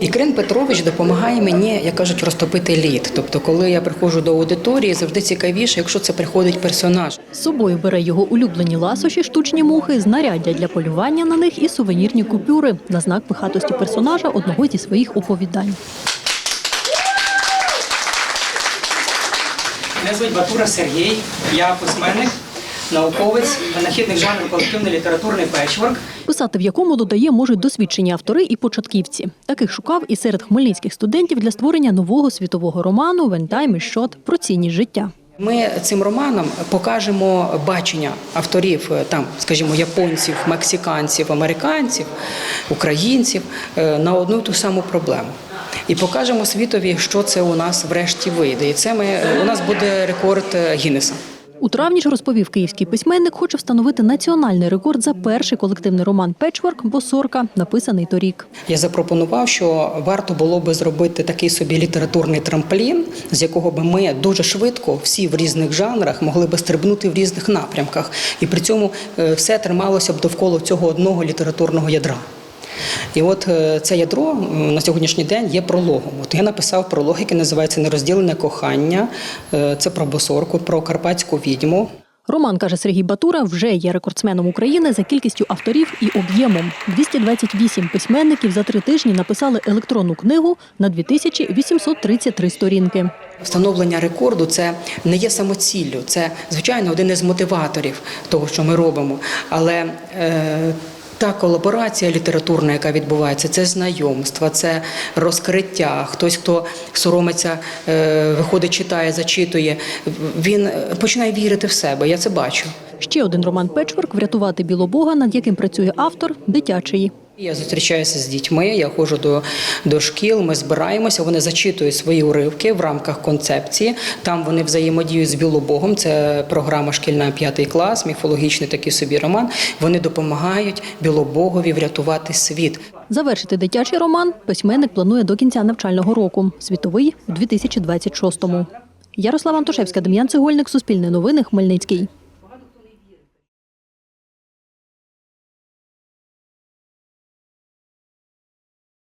І Крин Петрович допомагає мені, як кажуть, розтопити лід. Тобто, коли я приходжу до аудиторії, завжди цікавіше, якщо це приходить персонаж. З собою бере його улюблені ласощі, штучні мухи, знаряддя для полювання на них і сувенірні купюри на знак пихатості персонажа одного зі своїх оповідань. Мене звуть Батура Сергій, я письменник, науковець, винахідник жанру колективний літературний печворк. Писати в якому додає можуть досвідчені автори і початківці. Таких шукав і серед хмельницьких студентів для створення нового світового роману Вентайм і Щот про цінність життя. Ми цим романом покажемо бачення авторів, е, там, скажімо, японців, мексиканців, американців, українців е, на одну і ту саму проблему. І покажемо світові, що це у нас врешті вийде. І це ми у нас буде рекорд е, Гіннеса. У травні ж розповів київський письменник, хоче встановити національний рекорд за перший колективний роман Печворк Босорка, написаний торік. Я запропонував, що варто було би зробити такий собі літературний трамплін, з якого би ми дуже швидко всі в різних жанрах могли би стрибнути в різних напрямках, і при цьому е, все трималося б довкола цього одного літературного ядра. І от е, це ядро на сьогоднішній день є прологом. От я написав пролог, який називається Нерозділене кохання. Е, Це про босорку, про карпатську відьму. Роман, каже Сергій Батура, вже є рекордсменом України за кількістю авторів і об'ємом. 228 письменників за три тижні написали електронну книгу на 2833 сторінки. Встановлення рекорду це не є самоціллю, це звичайно один із мотиваторів того, що ми робимо. Але е, та колаборація літературна, яка відбувається, це знайомство, це розкриття. Хтось, хто соромиться, е, виходить, читає, зачитує, він починає вірити в себе. Я це бачу. Ще один роман Печворк Врятувати білобога, над яким працює автор, дитячий. Я зустрічаюся з дітьми, я ходжу до, до шкіл, ми збираємося, вони зачитують свої уривки в рамках концепції. Там вони взаємодіють з Білобогом. Це програма шкільна п'ятий клас, міфологічний такий собі роман. Вони допомагають Білобогові врятувати світ. Завершити дитячий роман письменник планує до кінця навчального року. Світовий у 2026-му. Ярослава Антошевська, Дем'ян Цегольник, Суспільне новини, Хмельницький.